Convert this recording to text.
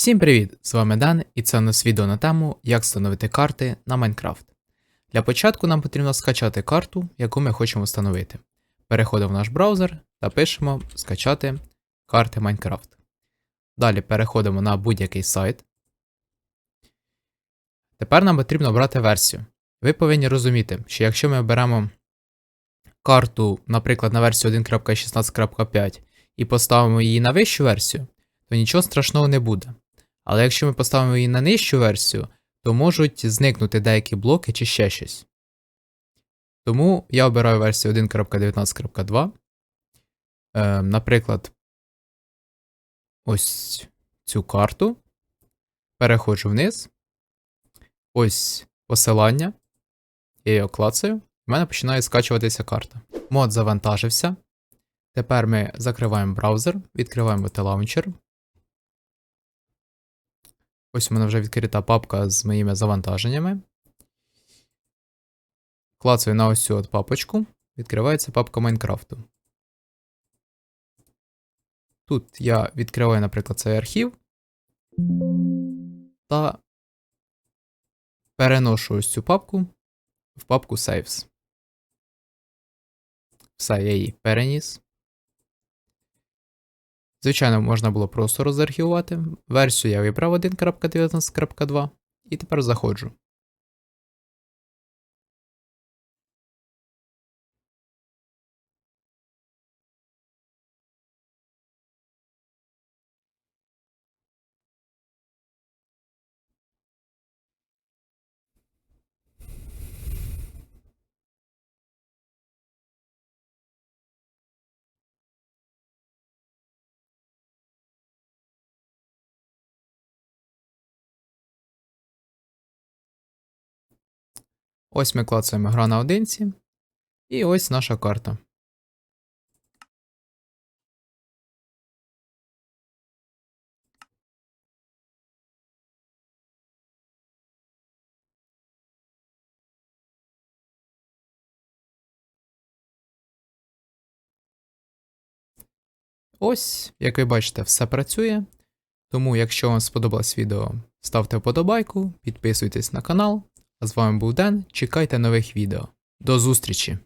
Всім привіт! З вами Дан, і це у нас відео на тему, як встановити карти на Майнкрафт. Для початку нам потрібно скачати карту, яку ми хочемо встановити. Переходимо в наш браузер та пишемо скачати карти Майнкрафт. Далі переходимо на будь-який сайт. Тепер нам потрібно обрати версію. Ви повинні розуміти, що якщо ми оберемо карту, наприклад, на версію 1.16.5 і поставимо її на вищу версію, то нічого страшного не буде. Але якщо ми поставимо її на нижчу версію, то можуть зникнути деякі блоки чи ще щось. Тому я обираю версію 1.19.2. Е, наприклад, ось цю карту. Переходжу вниз. Ось посилання. Я його клацаю. В мене починає скачуватися карта. Мод завантажився. Тепер ми закриваємо браузер, відкриваємо телаунчер. Ось у мене вже відкрита папка з моїми завантаженнями. Клацаю на ось цю от папочку. Відкривається папка Майнкрафту. Тут я відкриваю, наприклад, цей архів та переношу ось цю папку в папку Saves. Все, я її переніс. Звичайно, можна було просто розархівувати. Версію я вибрав 1.19.2 і тепер заходжу. Ось ми клацаємо гра наодинці. І ось наша карта. Ось, як ви бачите, все працює. Тому, якщо вам сподобалось відео, ставте вподобайку, підписуйтесь на канал. А з вами був Ден. Чекайте нових відео. До зустрічі!